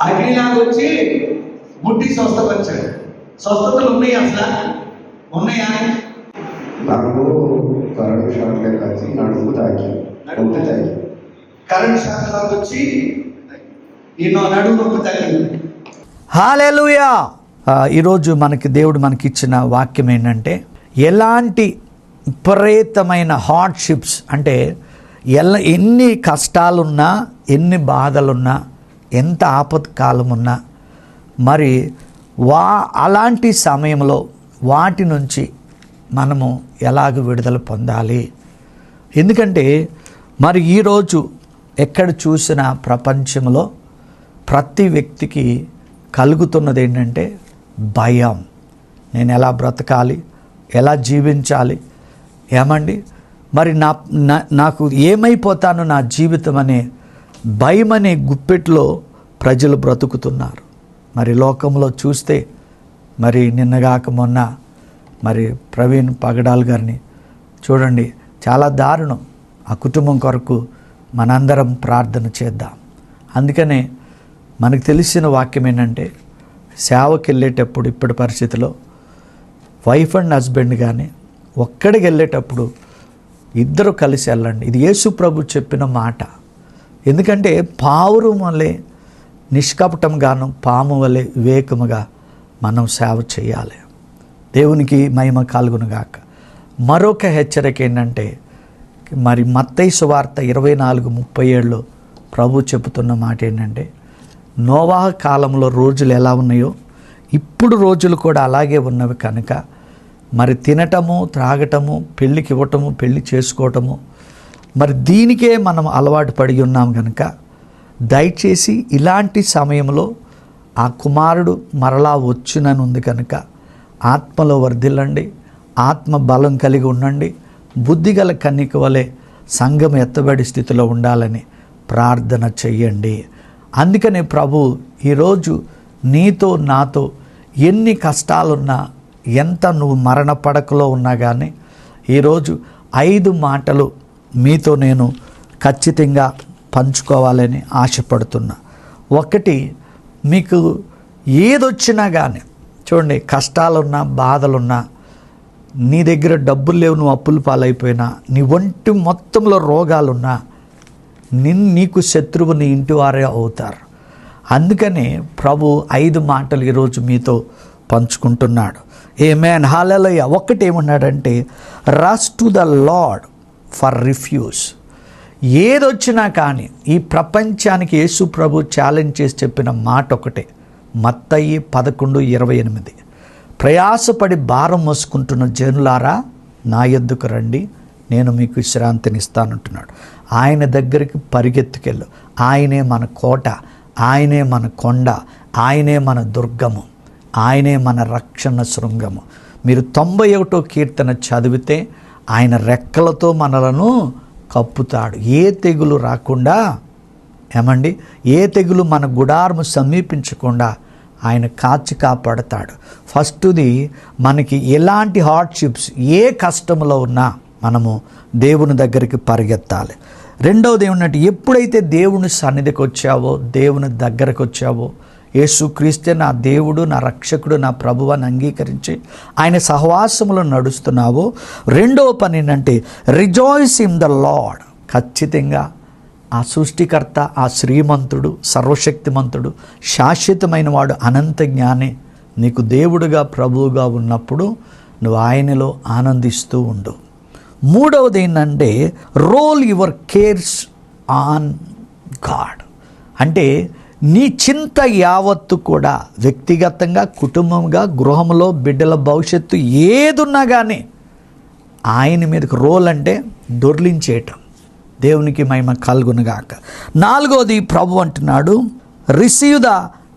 అగ్నిలాగా వచ్చి ముట్టి స్వస్థపరిచాడు. స్వస్థతలు ఉన్నాయి అసలు? ఉన్నాయా? నాకు కరెంట్ షాక్లే కాచి నడుము తాకి నడుము తాకి. కరెంట్ శాఖలోకి వచ్చి నిన్ను నడుము నొప్పి హాలెలుయా! ఈరోజు మనకి దేవుడు మనకి ఇచ్చిన వాక్యం ఏంటంటే ఎలాంటి విపరీతమైన హార్డ్షిప్స్ అంటే ఎలా ఎన్ని కష్టాలున్నా ఎన్ని బాధలున్నా ఎంత ఆపత్కాలం ఉన్నా మరి వా అలాంటి సమయంలో వాటి నుంచి మనము ఎలాగ విడుదల పొందాలి? ఎందుకంటే మరి ఈరోజు ఎక్కడ చూసినా ప్రపంచంలో ప్రతి వ్యక్తికి కలుగుతున్నది ఏంటంటే భయం. నేను ఎలా బ్రతకాలి? ఎలా జీవించాలి? ఏమండి? మరి నా నా- నాకు ఏమైపోతాను నా జీవితం అనే భయం అనే గుప్పెట్లో ప్రజలు బ్రతుకుతున్నారు. మరి లోకంలో చూస్తే మరి నిన్నగాక మొన్న మరి ప్రవీణ్ పగడాల్ గారిని చూడండి చాలా దారుణం. ఆ కుటుంబం కొరకు మనందరం ప్రార్థన చేద్దాం. అందుకనే మనకు తెలిసిన వాక్యం ఏంటంటే సేవకి వెళ్ళేటప్పుడు ఇప్పటి పరిస్థితిలో వైఫ్ అండ్ హస్బెండ్ కానీ ఒక్కడికి వెళ్ళేటప్పుడు ఇద్దరు కలిసి వెళ్ళండి. ఇది యేసు ప్రభు చెప్పిన మాట. ఎందుకంటే పావురం వలె నిష్కపటంగాను పాము వలె వివేకముగా మనం సేవ చేయాలి. దేవునికి మహిమ కలుగునుగాక మరొక హెచ్చరిక ఏంటంటే మరి మత్తైసు సువార్త ఇరవై నాలుగు ముప్పై ఏళ్ళు ప్రభు చెబుతున్న మాట ఏంటంటే నోవాహ కాలంలో రోజులు ఎలా ఉన్నాయో ఇప్పుడు రోజులు కూడా అలాగే ఉన్నవి కనుక మరి తినటము త్రాగటము పెళ్ళికి ఇవ్వటము పెళ్ళి చేసుకోవటము మరి దీనికే మనం అలవాటు పడి ఉన్నాం కనుక దయచేసి ఇలాంటి సమయంలో ఆ కుమారుడు మరలా వచ్చునని కనుక ఆత్మలో వర్ధిల్లండి ఆత్మ బలం కలిగి ఉండండి బుద్ధిగల కన్నిక వలె సంఘం ఎత్తబడి స్థితిలో ఉండాలని ప్రార్థన చెయ్యండి. అందుకనే ప్రభు ఈరోజు నీతో నాతో ఎన్ని కష్టాలున్నా ఎంత నువ్వు మరణ పడకలో ఉన్నా కానీ ఈరోజు ఐదు మాటలు మీతో నేను ఖచ్చితంగా పంచుకోవాలని ఆశపడుతున్నా. ఒకటి మీకు ఏదొచ్చినా కానీ చూడండి కష్టాలున్నా బాధలున్నా నీ దగ్గర డబ్బులు లేవు నువ్వు అప్పులు పాలైపోయినా నీ ఒంటి మొత్తంలో రోగాలున్నా నిన్ నీకు శత్రువు నీ ఇంటి వారే అవుతారు. అందుకని ప్రభు ఐదు మాటలు ఈరోజు మీతో పంచుకుంటున్నాడు. ఏ మ్యాన్ హాలలయ్య ఒక్కటి ఏమన్నాడంటే rush to the Lord for refuge. ఏదొచ్చినా కానీ ఈ ప్రపంచానికి యేసు ప్రభు ఛాలెంజ్ చేసి చెప్పిన మాట ఒకటే. మత్తయి పదకొండు ఇరవై ఎనిమిది. ప్రయాసపడి భారం మోసుకుంటున్న జనులారా నా ఎద్దుకు రండి నేను మీకు విశ్రాంతినిస్తానంటున్నాడు. ఆయన దగ్గరికి పరిగెత్తుకెళ్ళు. ఆయనే మన కోట ఆయనే మన కొండ ఆయనే మన దుర్గము ఆయనే మన రక్షణ శృంగము. మీరు తొంభై ఒకటో కీర్తన చదివితే ఆయన రెక్కలతో మనలను కప్పుతాడు. ఏ తెగులు రాకుండా ఏమండి? ఏ తెగులు మన గుడారము సమీపించకుండా ఆయన కాచి కాపాడతాడు. ఫస్ట్ది మనకి ఎలాంటి హార్డ్షిప్స్ ఏ కష్టంలో ఉన్నా మనము దేవుని దగ్గరికి పరిగెత్తాలి. రెండవది ఏమన్నట్టు ఎప్పుడైతే దేవుని సన్నిధికి వచ్చావో దేవుని దగ్గరకు వచ్చావో యేసుక్రీస్తే నా దేవుడు నా రక్షకుడు నా ప్రభు అని అంగీకరించి ఆయన సహవాసములో నడుస్తున్నావో. రెండవ పని ఏంటంటే రిజాయిస్ ఇన్ ద లాడ్ ఖచ్చితంగా ఆ సృష్టికర్త ఆ శ్రీమంతుడు సర్వశక్తిమంతుడు శాశ్వతమైన వాడు అనంత జ్ఞాని నీకు దేవుడుగా ప్రభువుగా ఉన్నప్పుడు నువ్వు ఆయనలో ఆనందిస్తూ ఉండు. మూడవది ఏంటంటే roll your cares on God అంటే నీ చింత యావత్తు కూడా వ్యక్తిగతంగా కుటుంబంగా గృహంలో బిడ్డల భవిష్యత్తు ఏదున్నా కానీ ఆయన మీదకి రోల్ అంటే దొర్లించేయటం దేవునికి మహిమ కలుగునుగాక. నాలుగోది ప్రభు అంటున్నాడు receive the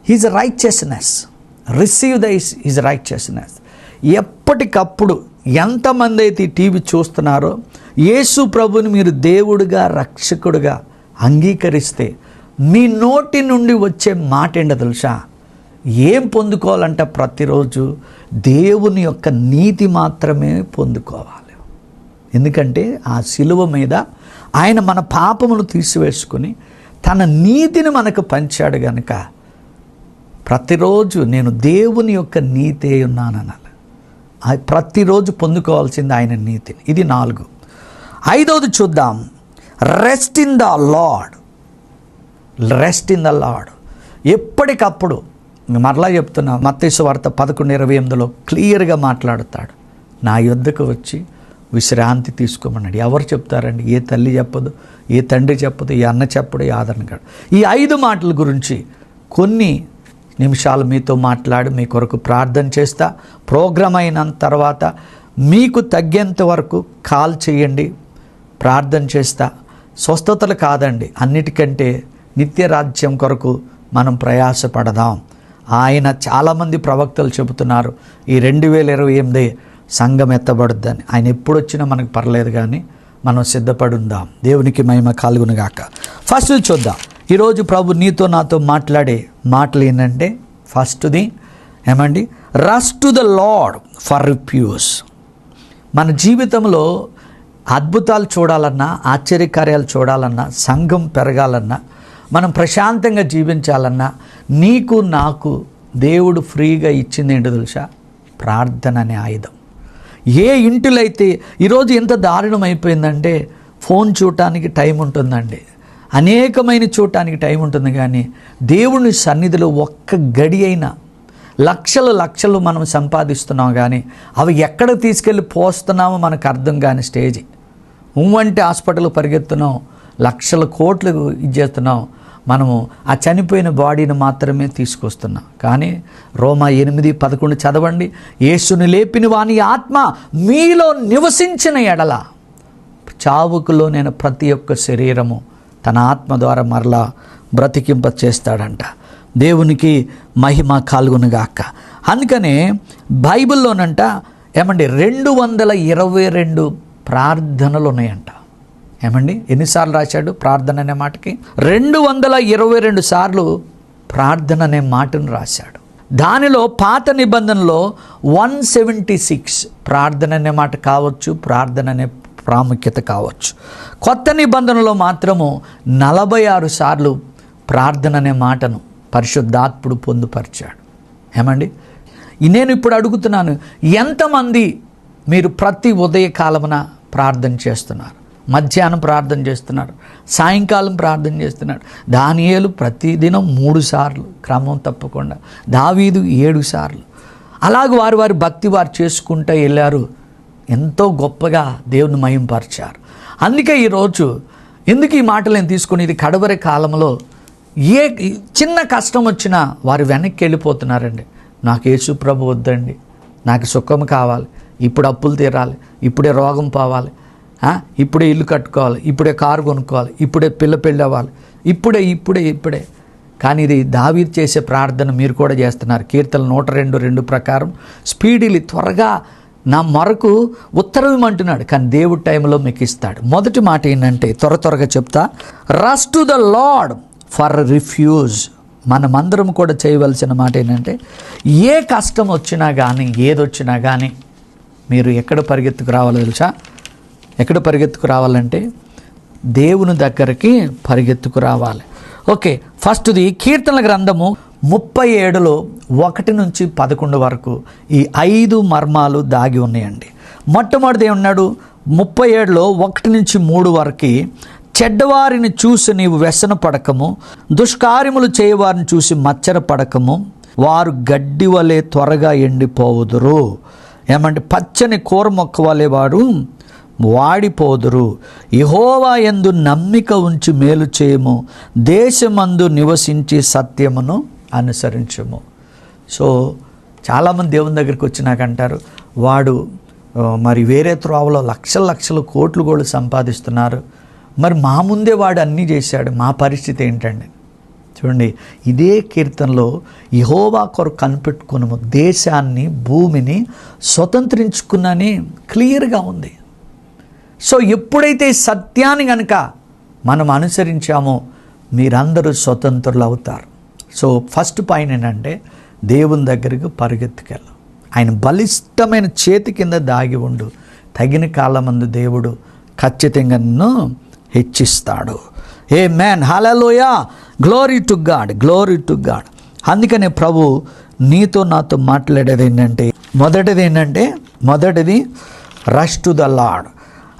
his righteousness receive the his his righteousness ఎప్పటికప్పుడు ఎంతమంది అయితే టీవీ చూస్తున్నారో యేసు ప్రభుని మీరు దేవుడిగా రక్షకుడుగా అంగీకరిస్తే మీ నోటి నుండి వచ్చే మాట ఏంటో తెలుసా? ఏం పొందుకోవాలంటే ప్రతిరోజు? దేవుని యొక్క నీతి మాత్రమే పొందుకోవాలి. ఎందుకంటే ఆ శిలువ మీద ఆయన మన పాపమును తీసివేసుకొని తన నీతిని మనకు పంచాడు గనుక ప్రతిరోజు నేను దేవుని యొక్క నీతే ఉన్నానన్నాను ప్రతిరోజు పొందుకోవాల్సింది ఆయన నీతిని. ఇది నాలుగు. ఐదవది చూద్దాం. Rest in the Lord rest in the Lord ఎప్పటికప్పుడు మరలా చెప్తున్నా మత్తేసు వార్త పదకొండు ఇరవై ఎనిమిదిలో క్లియర్గా మాట్లాడతాడు. నా యొద్దకు వచ్చి విశ్రాంతి తీసుకోమన్నాడు. ఎవరు చెప్తారండి? ఏ తల్లి చెప్పదు ఏ తండ్రి చెప్పదు ఏ అన్న చెప్పడు ఏ ఆదరణ ఈ ఐదు మాటల గురించి కొన్ని నిమిషాలు మీతో మాట్లాడి మీ కొరకు ప్రార్థన చేస్తా. ప్రోగ్రామ్ అయిన తర్వాత మీకు తగ్గేంత వరకు కాల్ చేయండి ప్రార్థన చేస్తా. స్వస్థతలు కాదండి అన్నిటికంటే నిత్య రాజ్యం కొరకు మనం ప్రయాసపడదాం. ఆయన చాలామంది ప్రవక్తలు చెబుతున్నారు ఈ రెండు వేల ఇరవై ఎనిమిది సంఘం ఎత్తబడుద్దని. ఆయన ఎప్పుడు వచ్చినా మనకు పర్లేదు కానీ మనం సిద్ధపడి ఉందాం దేవునికి మహిమ కాలుగునుగాక ఫస్ట్ చూద్దాం. ఈరోజు ప్రభు నీతో నాతో మాట్లాడే మాటలు ఏంటంటే ఫస్ట్ది ఏమండి? Rush to the Lord for refuge మన జీవితంలో అద్భుతాలు చూడాలన్నా ఆశ్చర్యకార్యాలు చూడాలన్నా సంఘం పెరగాలన్నా మనం ప్రశాంతంగా జీవించాలన్నా నీకు నాకు దేవుడు ఫ్రీగా ఇచ్చింది ఏంటో తెలుసా? ప్రార్థన అనే ఆయుధం. ఏ ఇంటిలో అయితే ఈరోజు ఎంత దారుణం అయిపోయిందంటే ఫోన్ చూడటానికి టైం ఉంటుందండి. అనేకమైన చూడటానికి టైం ఉంటుంది కానీ దేవుని సన్నిధిలో ఒక్క గడి అయినా లక్షలు లక్షలు మనం సంపాదిస్తున్నాం కానీ అవి ఎక్కడ తీసుకెళ్ళి పోస్తున్నామో మనకు అర్థం కాని స్టేజ్. ఉమ్మంటే హాస్పిటల్ పరిగెత్తున్నాం లక్షల కోట్లు ఇచ్చేస్తున్నాం. మనము ఆ చనిపోయిన బాడీని మాత్రమే తీసుకొస్తున్నాం. కానీ రోమా ఎనిమిది పదకొండు చదవండి. యేసుని లేపిన వాని ఆత్మ మీలో నివసించిన ఎడల చావుకులో నేను ప్రతి ఒక్క శరీరము తన ఆత్మ ద్వారా మరలా బ్రతికింప చేస్తాడంట దేవునికి మహిమ కాల్గొనుగాక. అందుకనే బైబిల్లోనంట ఏమండి రెండు వందల ఇరవై రెండు ప్రార్థనలు ఉన్నాయంట. ఏమండి? ఎన్నిసార్లు రాశాడు ప్రార్థన అనే మాటకి? రెండు వందల ఇరవై రెండు సార్లు ప్రార్థన అనే మాటను రాశాడు. దానిలో పాత నిబంధనలో వన్ సెవెంటీ సిక్స్ ప్రార్థన అనే మాట కావచ్చు ప్రార్థన అనే ప్రాముఖ్యత కావచ్చు. కొత్త నిబంధనలో మాత్రము నలభై ఆరు సార్లు ప్రార్థన అనే మాటను పరిశుద్ధాత్ముడు పొందుపరిచాడు. ఏమండి? నేను ఇప్పుడు అడుగుతున్నాను ఎంతమంది మీరు ప్రతి ఉదయకాలమున ప్రార్థన చేస్తున్నారు? మధ్యాహ్నం ప్రార్థన చేస్తున్నారు సాయంకాలం ప్రార్థన చేస్తున్నాడు. దానియేలు ప్రతిదినం మూడు సార్లు క్రమం తప్పకుండా. దావీదు ఏడు సార్లు. అలాగ వారు వారి భక్తి వారు చేసుకుంటూ వెళ్ళారు. ఎంతో గొప్పగా దేవుని మహింపరిచారు. అందుకే ఈరోజు ఎందుకు ఈ మాటలు నేను తీసుకుని ఇది కడవరి కాలంలో ఏ చిన్న కష్టం వచ్చినా వారు వెనక్కి వెళ్ళిపోతున్నారండి. నాకు యేసు ప్రభు వద్దండి. నాకు సుఖం కావాలి. ఇప్పుడు అప్పులు తీరాలి. ఇప్పుడే రోగం పోవాలి. ఇప్పుడే ఇల్లు కట్టుకోవాలి ఇప్పుడే కారు కొనుక్కోవాలి ఇప్పుడే పిల్ల పెళ్ళి అవ్వాలి ఇప్పుడే ఇప్పుడే ఇప్పుడే. కానీ ఇది దావీద్ చేసే ప్రార్థన మీరు కూడా చేస్తున్నారు. కీర్తన నూట రెండు రెండు ప్రకారం. స్పీడీలి త్వరగా నా మరకు ఉత్తరం ఇమ్మంటున్నాడు కానీ దేవుడి టైంలో మీకు ఇస్తాడు. మొదటి మాట ఏంటంటే త్వర త్వరగా చెప్తా. Rush to the Lord for refuge మనమందరం కూడా చేయవలసిన మాట ఏంటంటే ఏ కష్టం వచ్చినా కానీ ఏదొచ్చినా కానీ మీరు ఎక్కడ పరిగెత్తుకు రావాలో తెలుసా? ఎక్కడ పరిగెత్తుకు రావాలంటే దేవుని దగ్గరికి పరిగెత్తుకు రావాలి. ఓకే ఫస్ట్ది కీర్తనల గ్రంథము ముప్పై ఏడులో ఒకటి నుంచి పదకొండు వరకు ఈ ఐదు మర్మాలు దాగి ఉన్నాయండి. మొట్టమొదటిది ఉన్నాడు? ముప్పై ఏడులో ఒకటి నుంచి మూడు వరకు చెడ్డవారిని చూసి నీవు వ్యసన పడకము దుష్కార్యములు చేయవారిని చూసి మచ్చర పడకము వారు గడ్డి వలె త్వరగా ఎండిపోవుదురు. ఏమంటే పచ్చని కూర మొక్క వలె వాడు వాడిపోదురు. ఇహోవా ఎందు నమ్మిక ఉంచి మేలు చేయము. దేశమందు నివసించి సత్యమును అనుసరించము. సో చాలామంది దేవుని దగ్గరికి వచ్చినాక అంటారు వాడు మరి వేరే త్రోవలో లక్షల లక్షల కోట్లు కూడా సంపాదిస్తున్నారు. మరి మా ముందే వాడు అన్నీ చేశాడు. మా పరిస్థితి ఏంటండి? చూడండి ఇదే కీర్తనలో యహోవా కొరకు కనిపెట్టుకున్నాము దేశాన్ని భూమిని స్వతంత్రించుకున్నని క్లియర్గా ఉంది. సో ఎప్పుడైతే సత్యాన్ని కనుక మనం అనుసరించామో మీరందరూ స్వతంత్రులు అవుతారు. సో ఫస్ట్ పాయింట్ ఏంటంటే దేవుని దగ్గరికి పరిగెత్తుకెళ్ళు ఆయన బలిష్టమైన చేతి కింద దాగి ఉండు. తగిన కాలమందు దేవుడు ఖచ్చితంగా నన్ను హెచ్చిస్తాడు. Amen hallelujah glory to God glory to God అందుకనే ప్రభు నీతో నాతో మాట్లాడేది ఏంటంటే మొదటిది ఏంటంటే మొదటిది రష్ టు ద లాడ్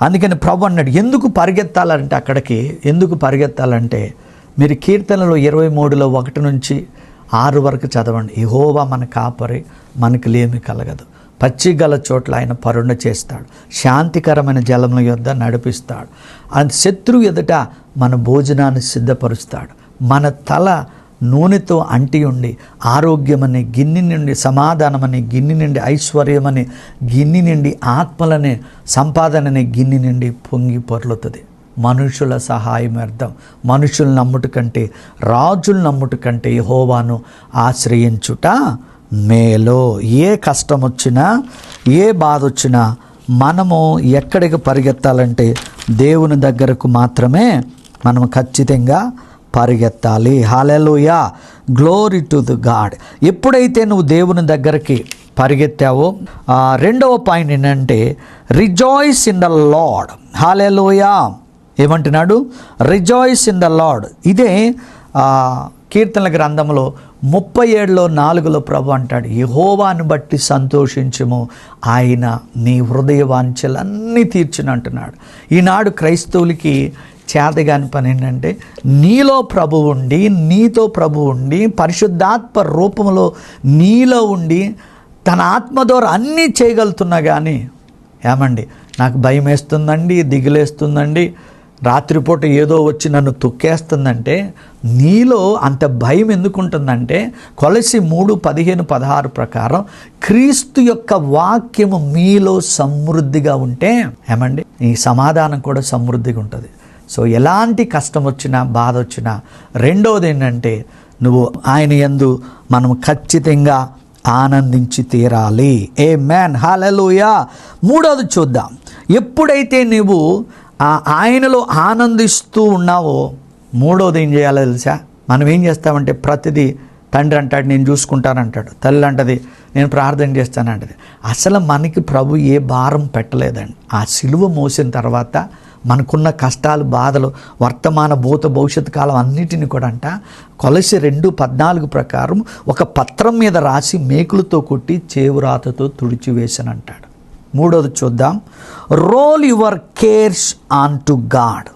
అందుకని ప్రభు అన్నాడు ఎందుకు పరిగెత్తాలంటే అక్కడికి? ఎందుకు పరిగెత్తాలంటే? మీరు కీర్తనలో ఇరవై మూడులో ఒకటి నుంచి ఆరు వరకు చదవండి. ఇహోవా మన కాపరి మనకు లేమి కలగదు. పచ్చి గల చోట్ల ఆయన పరుణ చేస్తాడు. శాంతికరమైన జలముల యొద్ద నడిపిస్తాడు. అది శత్రువు ఎదుట మన భోజనాన్ని సిద్ధపరుస్తాడు. మన తల నూనెతో అంటి ఉండి ఆరోగ్యమని గిన్నె నుండి సమాధానమని గిన్నె నుండి ఐశ్వర్యమని గిన్నె నుండి ఆత్మలని సంపాదనని గిన్నె నుండి పొంగి పొర్లుతుంది. మనుషుల సహాయం అర్థం మనుషులు నమ్ముట కంటే రాజులు నమ్ముట కంటే హోవాను ఆశ్రయించుట మేలో. ఏ కష్టం వచ్చినా ఏ బాధ వచ్చినా మనము ఎక్కడికి పరిగెత్తాలంటే దేవుని దగ్గరకు మాత్రమే మనం ఖచ్చితంగా పరిగెత్తాలి. Hallelujah glory to the God ఎప్పుడైతే నువ్వు దేవుని దగ్గరికి పరిగెత్తావో రెండవ పాయింట్ ఏంటంటే rejoice in the Lord hallelujah ఏమంటున్నాడు? రిజాయిస్ ఇన్ ద లాడ్ ఇదే కీర్తనల గ్రంథంలో ముప్పై ఏడులో నాలుగులో ప్రభు అంటాడు యహోవాను బట్టి సంతోషించము. ఆయన నీ హృదయ వాంఛలన్నీ తీర్చును అంటున్నాడు. ఈనాడు క్రైస్తవులకి చేతగాని పని ఏంటంటే నీలో ప్రభు ఉండి నీతో ప్రభు ఉండి పరిశుద్ధాత్మ రూపంలో నీలో ఉండి తన ఆత్మ ద్వారా అన్నీ చేయగలుగుతున్నా కానీ ఏమండి? నాకు భయం వేస్తుందండి దిగులేస్తుందండి రాత్రిపూట ఏదో వచ్చి నన్ను తొక్కేస్తుందంటే నీలో అంత భయం ఎందుకుంటుందంటే కొలసి మూడు పదిహేను పదహారు ప్రకారం క్రీస్తు యొక్క వాక్యము మీలో సమృద్ధిగా ఉంటే ఏమండి? ఈ సమాధానం కూడా సమృద్ధిగా ఉంటుంది సో ఎలాంటి కష్టం వచ్చినా బాధ వచ్చినా రెండవది ఏంటంటే నువ్వు ఆయన యందు మనం ఖచ్చితంగా ఆనందించి తీరాలి. ఏ మ్యాన్ హాలెలుయా మూడవది చూద్దాం. ఎప్పుడైతే నువ్వు ఆ ఆయనలో ఆనందిస్తూ ఉన్నావో మూడవది ఏం చేయాలో తెలుసా? మనం ఏం చేస్తామంటే ప్రతిదీ తండ్రి అంటాడు నేను చూసుకుంటానంటాడు తల్లి అంటది నేను ప్రార్థన చేస్తానంటది అసలు మనకి ప్రభు ఏ భారం పెట్టలేదండి. ఆ సిలువ మోసిన తర్వాత మనకున్న కష్టాలు బాధలు వర్తమాన భూత భవిష్యత్ కాలం అన్నిటిని కూడా అంట. కొలసి రెండు పద్నాలుగు ప్రకారం ఒక పత్రం మీద రాసి మేకులతో కొట్టి చేవురాతతో తుడిచివేశానంటాడు అంటాడు మూడోది చూద్దాం. Roll your cares on to God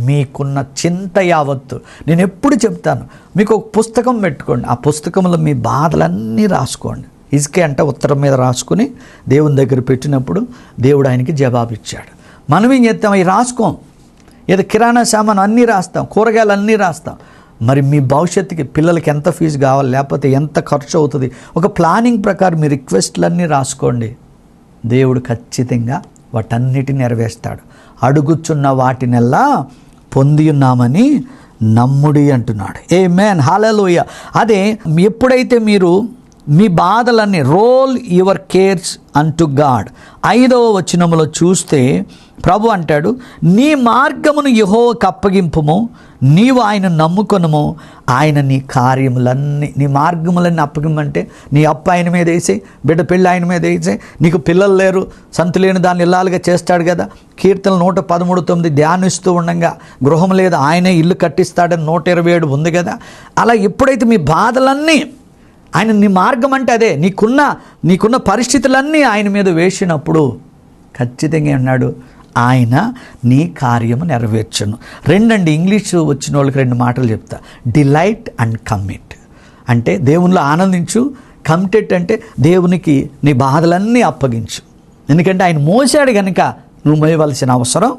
మీకున్న చింత యావత్తు. నేను ఎప్పుడు చెప్తాను? మీకు ఒక పుస్తకం పెట్టుకోండి. ఆ పుస్తకంలో మీ బాధలన్నీ రాసుకోండి. ఇసుకే అంటే ఉత్తరం మీద రాసుకుని దేవుని దగ్గర పెట్టినప్పుడు దేవుడు ఆయనకి జవాబు ఇచ్చాడు మనం ఏం చేస్తాం? అవి రాసుకోం. ఏదో కిరాణా సామాన్ అన్నీ రాస్తాం. కూరగాయలు అన్నీ రాస్తాం. మరి మీ భవిష్యత్తుకి పిల్లలకి ఎంత ఫీజు కావాలి? లేకపోతే ఎంత ఖర్చు అవుతుంది? ఒక ప్లానింగ్ ప్రకారం మీ రిక్వెస్ట్లన్నీ రాసుకోండి. దేవుడు ఖచ్చితంగా వాటన్నిటిని నెరవేరుస్తాడు. అడుగుచున్న వాటినెల్లా పొంది ఉన్నామని నమ్ముడి అంటున్నాడు. ఏ మేన్ హాలలోయ అదే ఎప్పుడైతే మీరు మీ బాధలన్నీ roll your cares unto God ఐదవ వచనములో చూస్తే ప్రభు అంటాడు నీ మార్గమును యహోవకు అప్పగింపుము నీవు ఆయన నమ్ముకొనము ఆయన నీ కార్యములన్నీ నీ మార్గములన్నీ అప్పగింమంటే నీ అప్పు ఆయన మీద వేసే బిడ్డ పెళ్ళి ఆయన మీద వేసే నీకు పిల్లలు లేరు సంతు లేని దాన్ని ఇల్లాలుగా చేస్తాడు కదా కీర్తన నూట పదమూడు తొమ్మిది ధ్యానిస్తూ ఉండగా గృహం లేదు ఆయనే ఇల్లు కట్టిస్తాడని నూట ఇరవై ఏడు ఉంది కదా అలా ఎప్పుడైతే మీ బాధలన్నీ ఆయన నీ మార్గం అంటే అదే. నీకున్న నీకున్న పరిస్థితులన్నీ ఆయన మీద వేసినప్పుడు ఖచ్చితంగా అన్నాడు ఆయన నీ కార్యము నెరవేర్చను. రెండండి ఇంగ్లీష్ వచ్చిన వాళ్ళకి రెండు మాటలు చెప్తా. డిలైట్ అండ్ కమిట్ అంటే దేవునిలో ఆనందించు. కమిటెడ్ అంటే దేవునికి నీ బాధలన్నీ అప్పగించు. ఎందుకంటే ఆయన మోసాడు కనుక నువ్వు మోయవలసిన అవసరం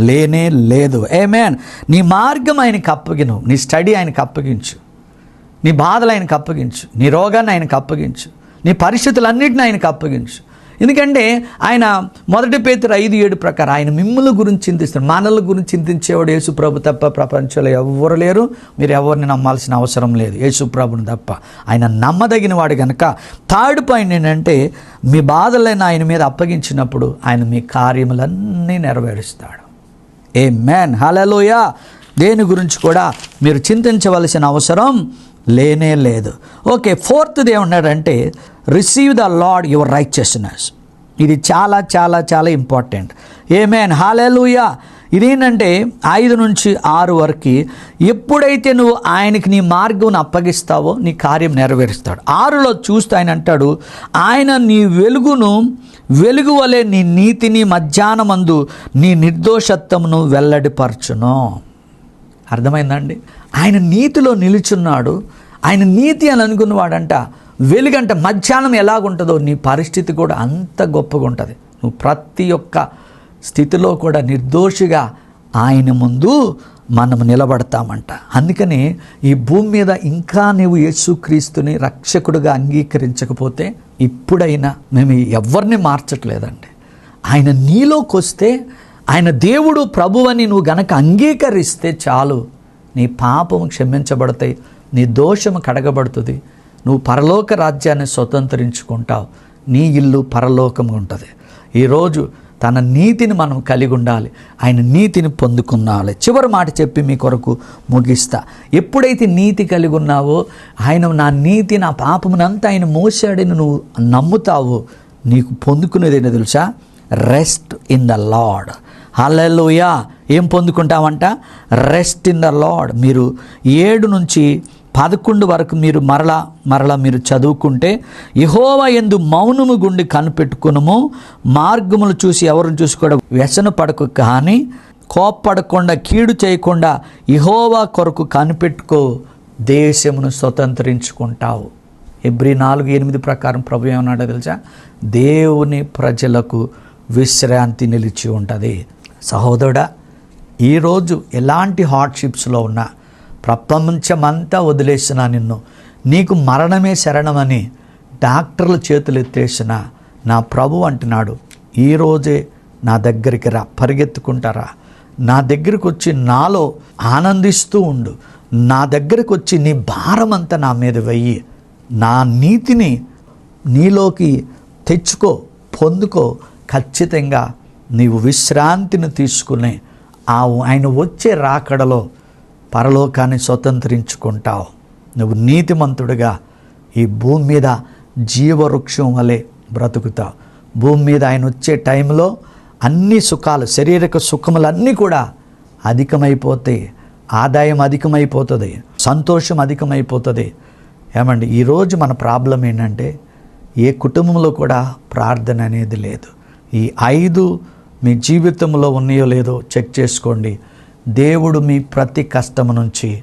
లేనే లేదు. ఏ మ్యాన్ నీ మార్గం ఆయనకి అప్పగిను నీ స్టడీ ఆయనకు అప్పగించు. నీ బాధలు ఆయనకు అప్పగించు నీ రోగాన్ని ఆయనకు అప్పగించు నీ పరిస్థితులన్నింటిని ఆయనకు అప్పగించు. ఎందుకంటే ఆయన మొదటి పేతురు ఐదు ఏడు ప్రకారం ఆయన మిమ్మల్ని గురించి చింతిస్తాడు మనల గురించి చింతించేవాడు యేసుప్రభు తప్ప ప్రపంచంలో ఎవ్వరు లేరు. మీరు ఎవరిని నమ్మాల్సిన అవసరం లేదు. యేసుప్రభుని తప్ప ఆయన నమ్మదగిన వాడు కనుక థర్డ్ పాయింట్ ఏంటంటే మీ బాధలైన ఆయన మీద అప్పగించినప్పుడు ఆయన మీ కార్యములన్నీ నెరవేరుస్తాడు. ఏ మ్యాన్ హలలోయ దేని గురించి కూడా మీరు చింతించవలసిన అవసరం లేనే లేదు. ఓకే ఫోర్త్ది ఏమన్నాడంటే receive the Lord your righteousness ఇది చాలా చాలా చాలా ఇంపార్టెంట్. ఏమేన్ మ్యాన్ ఇదేంటంటే ఐదు నుంచి ఆరు వరకు ఎప్పుడైతే నువ్వు ఆయనకి నీ మార్గం అప్పగిస్తావో నీ కార్యం నెరవేరుస్తాడు. ఆరులో చూస్తే ఆయన అంటాడు ఆయన నీ వెలుగును వెలుగు వలె నీ నీతిని మధ్యాహ్నమందు నీ నిర్దోషత్వమును వెల్లడిపరచును. అర్థమైందండి ఆయన నీతిలో నిలుచున్నాడు. ఆయన నీతి అని అనుకున్నవాడంట వెలుగంట మధ్యాహ్నం ఎలాగుంటుందో నీ పరిస్థితి కూడా అంత గొప్పగా ఉంటుంది నువ్వు ప్రతి ఒక్క స్థితిలో కూడా నిర్దోషిగా ఆయన ముందు మనం నిలబడతామంట. అందుకని ఈ భూమి మీద ఇంకా నీవు యేసుక్రీస్తుని రక్షకుడుగా అంగీకరించకపోతే ఇప్పుడైనా మేము ఎవరిని మార్చట్లేదండి. ఆయన నీలోకి వస్తే ఆయన దేవుడు ప్రభువని నువ్వు గనక అంగీకరిస్తే చాలు. నీ పాపము క్షమించబడతాయి. నీ దోషము కడగబడుతుంది. నువ్వు పరలోక రాజ్యాన్ని స్వతంత్రించుకుంటావు. నీ ఇల్లు పరలోకం ఉంటుంది. ఈరోజు తన నీతిని మనం కలిగి ఉండాలి. ఆయన నీతిని పొందుకున్నాలి. చివరి మాట చెప్పి మీ కొరకు ముగిస్తా. ఎప్పుడైతే నీతి కలిగి ఉన్నావో ఆయన నా నీతి నా పాపమునంతా ఆయన మోసాడని నువ్వు నమ్ముతావో నీకు పొందుకునేది ఏంటో తెలుసా? Rest in the Lord hallelujah. ఏం పొందుకుంటామంట? రెస్ట్ ఇన్ ద లాడ్ మీరు ఏడు నుంచి పదకొండు వరకు మీరు మరలా మరలా మీరు చదువుకుంటే యహోవ ఎందు మౌనము గుండి కనిపెట్టుకునము. మార్గములు చూసి ఎవరిని చూసి కూడా వ్యసన పడకు కానీ కోప్పడకుండా కీడు చేయకుండా యహోవా కొరకు కనిపెట్టుకో. దేశమును స్వతంత్రించుకుంటావు. ఎబ్రి నాలుగు ఎనిమిది ప్రకారం ప్రభు ఏమన్నాడో తెలుసా? దేవుని ప్రజలకు విశ్రాంతి నిలిచి ఉంటుంది. సహోదరుడా ఈరోజు ఎలాంటి హార్డ్షిప్స్లో ఉన్నా ప్రపంచమంతా వదిలేసిన నిన్ను. నీకు మరణమే శరణమని డాక్టర్ల చేతులు ఎత్తేసిన నా ప్రభు అంటున్నాడు. ఈరోజే నా దగ్గరికి రా పరిగెత్తుకుంటారా? నా దగ్గరికి వచ్చి నాలో ఆనందిస్తూ ఉండు. నా దగ్గరకు వచ్చి నీ భారం అంతా నా మీద వెయ్యి. నా నీతిని నీలోకి తెచ్చుకో పొందుకో ఖచ్చితంగా నీవు విశ్రాంతిని తీసుకుని ఆ ఆయన వచ్చే రాకడలో పరలోకాన్ని స్వతంత్రించుకుంటావు. నువ్వు నీతిమంతుడిగా ఈ భూమి మీద జీవవృక్షం వలె బ్రతుకుతావు. భూమి మీద ఆయన వచ్చే టైంలో అన్ని సుఖాలు శారీరక సుఖములన్నీ కూడా అధికమైపోతాయి ఆదాయం అధికమైపోతుంది సంతోషం అధికమైపోతుంది. ఏమండి ఈరోజు మన ప్రాబ్లం ఏంటంటే ఏ కుటుంబంలో కూడా ప్రార్థన అనేది లేదు. ఈ ఐదు మీ జీవితంలో ఉన్నాయో లేదో చెక్ చేసుకోండి. దేవుడు మీ ప్రతి కష్టం నుంచి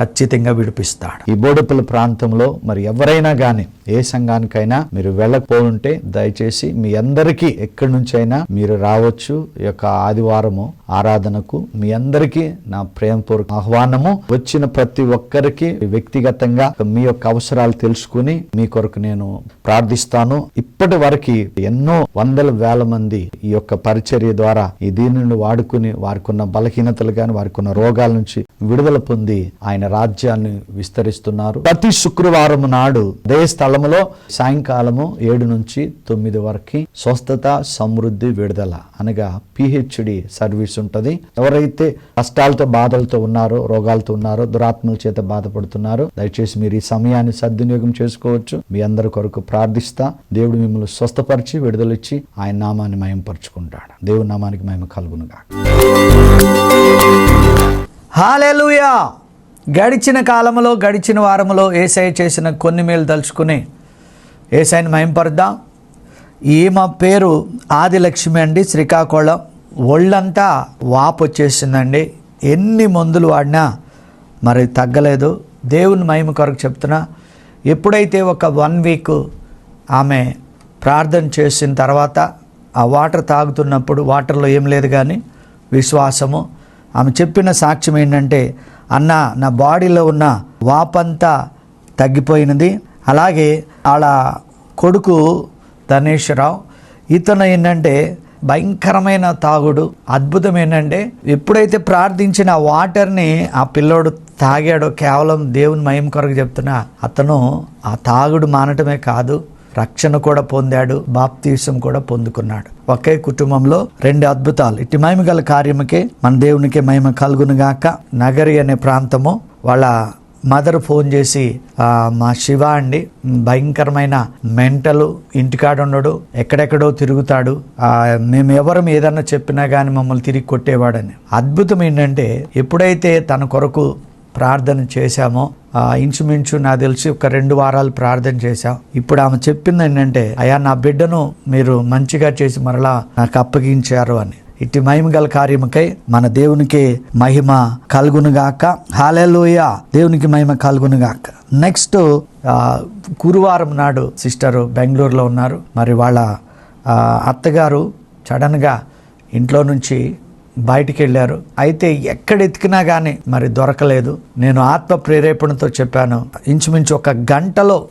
ఖచ్చితంగా విడిపిస్తాడు. ఈ బోడుపల్లి ప్రాంతంలో మరి ఎవరైనా కానీ ఏ సంఘానికైనా మీరు వెళ్ళకపోతుంటే దయచేసి మీ అందరికీ ఎక్కడి నుంచైనా మీరు రావచ్చు. ఈ యొక్క ఆదివారము ఆరాధనకు మీ అందరికీ నా ప్రేమపూర్వక ఆహ్వానము. వచ్చిన ప్రతి ఒక్కరికి వ్యక్తిగతంగా మీ యొక్క అవసరాలు తెలుసుకుని మీ కొరకు నేను ప్రార్థిస్తాను. ఇప్పటి వరకు ఎన్నో వందల వేల మంది ఈ యొక్క పరిచర్య ద్వారా ఈ దీనిని వాడుకుని వారికి ఉన్న బలహీనతలు కానీ వారికి ఉన్న రోగాల నుంచి విడుదల పొంది ఆయన రాజ్యాన్ని విస్తరిస్తున్నారు. ప్రతి శుక్రవారం నాడు అదే స్థలములో సాయంకాలము ఏడు నుంచి తొమ్మిది వరకు స్వస్థత సమృద్ధి విడుదల అనగా పిహెచ్డి సర్వీస్ ఉంటది. ఎవరైతే కష్టాలతో బాధలతో ఉన్నారో రోగాలతో ఉన్నారో దురాత్మల చేత బాధపడుతున్నారో దయచేసి మీరు ఈ సమయాన్ని సద్వినియోగం చేసుకోవచ్చు. మీ అందరి కొరకు ప్రార్థిస్తా. దేవుడు మిమ్మల్ని స్వస్థపరిచి విడుదలిచ్చి ఆయన నామాన్ని మయంపరుచుకుంటాడు. దేవుడి నామానికి మహిమ కలుగునుగా హాలెలుయా గడిచిన కాలంలో గడిచిన వారంలో ఏసఐ చేసిన కొన్ని మేలు తలుచుకుని ఏసైని మయంపరుద్దాం ఈమె పేరు ఆదిలక్ష్మి అండి శ్రీకాకుళం. ఒళ్ళంతా వాపు వచ్చేసిందండి. ఎన్ని మందులు వాడినా మరి తగ్గలేదు. దేవుని మహిమ కొరకు చెప్తున్నా ఎప్పుడైతే ఒక వన్ వీక్ ఆమె ప్రార్థన చేసిన తర్వాత ఆ వాటర్ తాగుతున్నప్పుడు వాటర్లో ఏం లేదు కానీ విశ్వాసము. ఆమె చెప్పిన సాక్ష్యం ఏంటంటే అన్న నా బాడీలో ఉన్న వాపంతా తగ్గిపోయినది. అలాగే వాళ్ళ కొడుకు ధనేశ్వరరావు ఇతను ఏంటంటే భయంకరమైన తాగుడు. అద్భుతం ఏంటంటే ఎప్పుడైతే ప్రార్థించిన వాటర్ని ఆ పిల్లోడు తాగాడో కేవలం దేవుని మయం కొరకు చెప్తున్నా అతను ఆ తాగుడు మానటమే కాదు. రక్షణ కూడా పొందాడు బాప్తీసం కూడా పొందుకున్నాడు. ఒకే కుటుంబంలో రెండు అద్భుతాలు. ఇటు మహిమ గల కార్యముకే మన దేవునికి మహిమ కలుగునుగాక నగరి అనే ప్రాంతము వాళ్ళ మదర్ ఫోన్ చేసి మా శివ అండి భయంకరమైన మెంటలు ఇంటికాడ ఉండడు ఎక్కడెక్కడో తిరుగుతాడు. మేము ఎవరం ఏదన్నా చెప్పినా కానీ మమ్మల్ని తిరిగి కొట్టేవాడని. అద్భుతం ఏంటంటే ఎప్పుడైతే తన కొరకు ప్రార్థన చేశామో ఇంచుమించు నాకు తెలిసి ఒక రెండు వారాలు ప్రార్థన చేశాం. ఇప్పుడు ఆమె చెప్పింది ఏంటంటే అయ్యా నా బిడ్డను మీరు మంచిగా చేసి మరలా నాకు అప్పగించారు అని. ఇట్టి మహిమ గల కార్యముకై మన దేవునికి మహిమ కలుగునుగాక హాలేలోయ దేవునికి మహిమ కలుగునుగాక నెక్స్ట్ గురువారం నాడు సిస్టరు బెంగళూరులో ఉన్నారు. మరి వాళ్ళ అత్తగారు సడన్గా ఇంట్లో నుంచి బయటికి వెళ్ళారు అయితే ఎక్కడ ఎతికినా కానీ మరి దొరకలేదు. నేను ఆత్మ ప్రేరేపణతో చెప్పాను. ఇంచుమించు ఒక గంటలో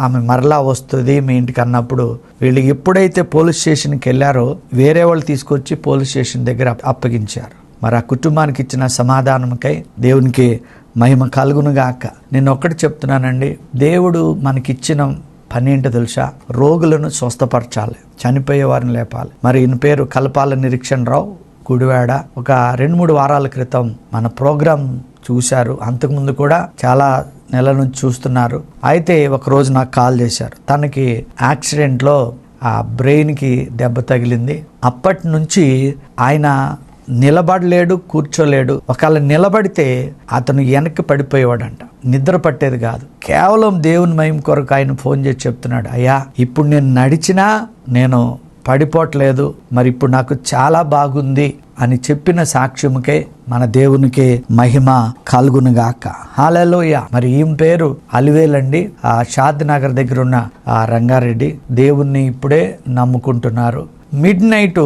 ఆమె మరలా వస్తుంది మీ ఇంటికి అన్నప్పుడు వీళ్ళు ఎప్పుడైతే పోలీస్ స్టేషన్కి వెళ్ళారో వేరే వాళ్ళు తీసుకొచ్చి పోలీస్ స్టేషన్ దగ్గర అప్పగించారు. మరి ఆ కుటుంబానికి ఇచ్చిన సమాధానంకై దేవునికి మహిమ కలుగునుగాక నేను ఒక్కటి చెప్తున్నానండి. దేవుడు మనకిచ్చిన పని ఏంటో తెలుసా? రోగులను స్వస్థపరచాలి. చనిపోయే వారిని లేపాలి. మరి ఈయన పేరు కలపాల నిరీక్షణ రావు గుడివాడ ఒక రెండు మూడు వారాల క్రితం మన ప్రోగ్రాం చూశారు. అంతకుముందు కూడా చాలా నెల నుంచి చూస్తున్నారు. అయితే ఒకరోజు నాకు కాల్ చేశారు. తనకి యాక్సిడెంట్లో ఆ బ్రెయిన్కి దెబ్బ తగిలింది. అప్పటి నుంచి ఆయన నిలబడలేడు కూర్చోలేడు. ఒకవేళ నిలబడితే అతను వెనక్కి పడిపోయేవాడంట. నిద్ర పట్టేది కాదు. కేవలం దేవుని మయం కొరకు ఆయన ఫోన్ చేసి చెప్తున్నాడు అయ్యా ఇప్పుడు నేను నడిచినా నేను పడిపోవట్లేదు మరి ఇప్పుడు నాకు చాలా బాగుంది అని చెప్పిన సాక్ష్యముకే మన దేవునికి మహిమ కలుగునుగాక. హాలలోయ మరి ఈమె పేరు అలివేలండి ఆ షాద్ నగర్ దగ్గర ఉన్న ఆ రంగారెడ్డి దేవుణ్ణి ఇప్పుడే నమ్ముకుంటున్నారు. మిడ్ నైట్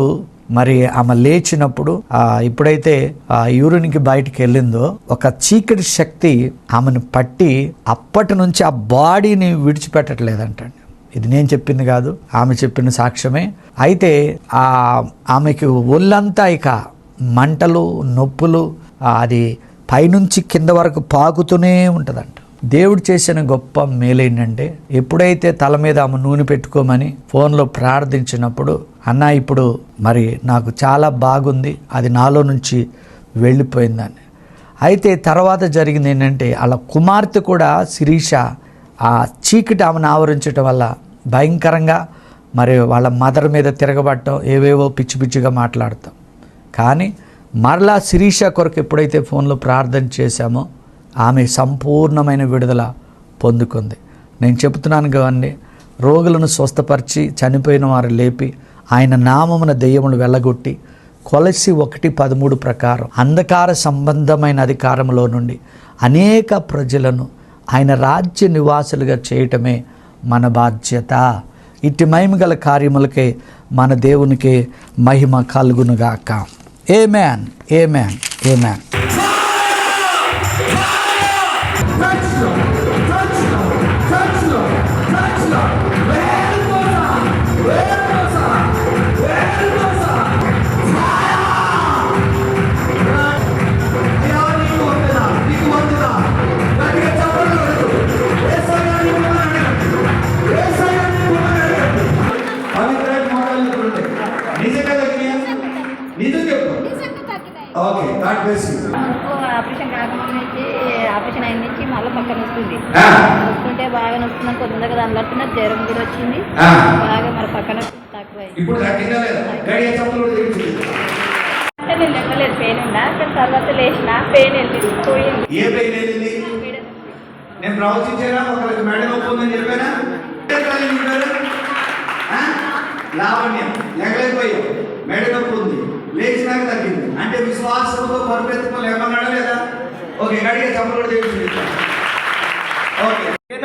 మరి ఆమె లేచినప్పుడు ఆ ఇప్పుడైతే ఆ యూరిన్కి బయటికి వెళ్ళిందో ఒక చీకటి శక్తి ఆమెను పట్టి అప్పటి నుంచి ఆ బాడీని విడిచిపెట్టట్లేదంటండి. ఇది నేను చెప్పింది కాదు ఆమె చెప్పిన సాక్ష్యమే. అయితే ఆ ఆమెకి ఒళ్ళంతా ఇక మంటలు నొప్పులు అది పైనుంచి కింద వరకు పాకుతూనే ఉంటుందంట. దేవుడు చేసిన గొప్ప మేలేంటంటే ఎప్పుడైతే తల మీద ఆమె నూనె పెట్టుకోమని ఫోన్లో ప్రార్థించినప్పుడు అన్న ఇప్పుడు మరి నాకు చాలా బాగుంది అది నాలో నుంచి వెళ్ళిపోయిందని. అయితే తర్వాత జరిగింది ఏంటంటే అలా కుమార్తె కూడా శిరీష ఆ చీకటి ఆమెను ఆవరించడం వల్ల భయంకరంగా మరి వాళ్ళ మదర్ మీద తిరగబడటం ఏవేవో పిచ్చి పిచ్చిగా మాట్లాడతాం. కానీ మరలా శిరీష కొరకు ఎప్పుడైతే ఫోన్లో ప్రార్థన చేశామో ఆమె సంపూర్ణమైన విడుదల పొందుకుంది. నేను చెబుతున్నాను కానీ రోగులను స్వస్థపరిచి చనిపోయిన వారు లేపి ఆయన నామమున దెయ్యములు వెళ్ళగొట్టి కొలసి ఒకటి పదమూడు ప్రకారం అంధకార సంబంధమైన అధికారంలో నుండి అనేక ప్రజలను ఆయన రాజ్య నివాసులుగా చేయటమే మన బాధ్యత. ఇట్టి మహిమ గల కార్యములకే మన దేవునికి మహిమ కలుగునుగాక. Amen amen amen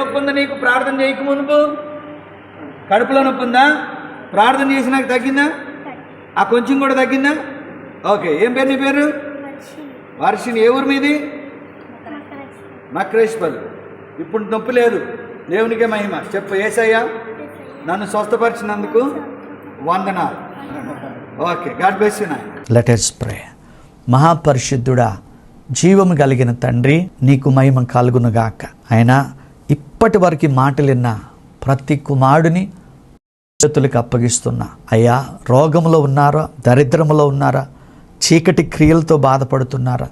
నొప్పి ఉందా నీకు? ప్రార్థన చేయక మునుపు? కడుపులో నొప్పి ఉందా ప్రార్థన చేసినాక తగ్గిందా? ఆ కొంచెం కూడా తగ్గిందా? ఓకే ఏం పేరు నీ పేరు? వర్షిని ఏ ఊరు మీది? మక్రేశ్వల్. ఇప్పుడు నొప్పి లేదు. దేవునికే మహిమ. చెప్పు ఏసయ్యా నన్ను స్వస్థపరిచినందుకు వందనాలు. Okay God bless you let us pray మహాపరిశుద్ధుడా జీవము కలిగిన తండ్రి నీకు మహిమ కలుగునుగాక. ఆయన ఇప్పటి వరకు మాటలిన్న ప్రతి కుమారుడిని చేతులకు అప్పగిస్తున్నా. అయ్యా రోగంలో ఉన్నారా? దరిద్రములో ఉన్నారా? చీకటి క్రియలతో బాధపడుతున్నారా?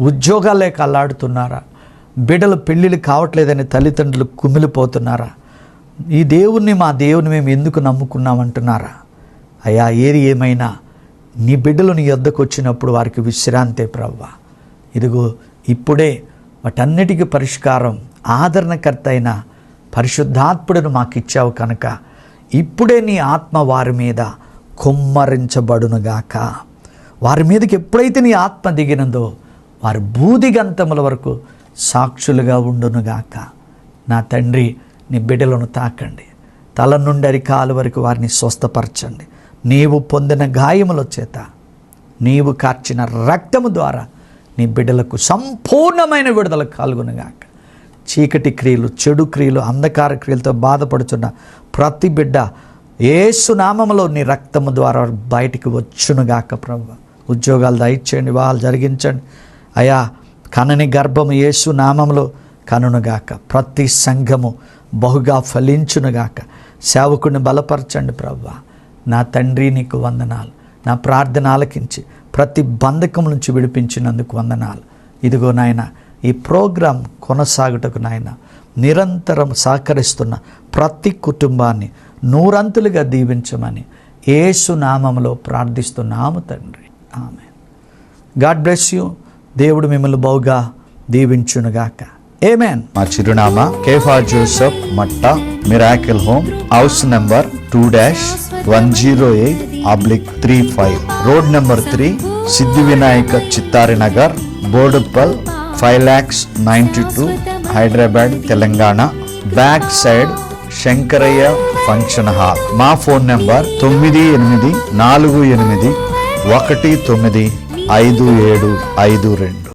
ఉద్యోగాలే కల్లాడుతున్నారా బిడ్డలు పెళ్ళిళ్ళు కావట్లేదని తల్లిదండ్రులు కుమిలిపోతున్నారా? ఈ దేవుణ్ణి మా దేవుని మేము ఎందుకు నమ్ముకున్నామంటున్నారా? అయ్యా ఏది ఏమైనా నీ బిడ్డలు నీ వద్దకు వచ్చినప్పుడు వారికి విశ్రాంతే ప్రవ్వ. ఇదిగో ఇప్పుడే వాటన్నిటికీ పరిష్కారం ఆదరణకర్త అయిన పరిశుద్ధాత్ముడును మాకు ఇచ్చావు కనుక ఇప్పుడే నీ ఆత్మ వారి మీద కుమ్మరించబడునుగాక. వారి మీదకి ఎప్పుడైతే నీ ఆత్మ దిగినదో వారి బూదిగంతముల వరకు సాక్షులుగా ఉండునుగాక. నా తండ్రి నీ బిడ్డలను తాకండి. తల నుండి అరికాలు వరకు వారిని స్వస్థపరచండి. నీవు పొందిన గాయముల చేత నీవు కార్చిన రక్తము ద్వారా నీ బిడ్డలకు సంపూర్ణమైన విడుదల కలుగునుగాక. చీకటి క్రియలు చెడు క్రియలు అంధకార క్రియలతో బాధపడుతున్న ప్రతి బిడ్డ ఏసునామంలో నీ రక్తము ద్వారా బయటికి వచ్చునుగాక ప్రభు ఉద్యోగాలు దయచేయండి వివాహాలు జరిగించండి. అయా కనని గర్భము యేసు నామములో కనునుగాక. ప్రతి సంఘము బహుగా ఫలించునుగాక. సేవకుడిని బలపరచండి ప్రభు నా తండ్రి నీకు వందనాలు. నా ప్రార్థన ఆలకించి ప్రతి బంధకం నుంచి విడిపించినందుకు వందనాలు. ఇదిగో నాయన ఈ ప్రోగ్రాం కొనసాగుటకు నాయన నిరంతరం సహకరిస్తున్న ప్రతి కుటుంబాన్ని నూరంతులుగా దీవించమని యేసు నామములో ప్రార్థిస్తున్నాము తండ్రి. ఆమె గాడ్ బ్లెస్ యూ. దేవుడు మిమ్మల్ని బహుగా దీవించునుగాక. ఏమేన్ మా చిరునామా Kepha Joseph Matta miracle home house number two dash one zero eight oblique three five. Road number three Siddhi Vinayaka Chittari Nagar Boduppal five lakhs ninety two Hyderabad Telangana. Back side Shankaraiah function hall. మా phone number తొమ్మిది ఎనిమిది నాలుగు ఎనిమిది ఒకటి తొమ్మిది ఐదు ఏడు ఐదు రెండు.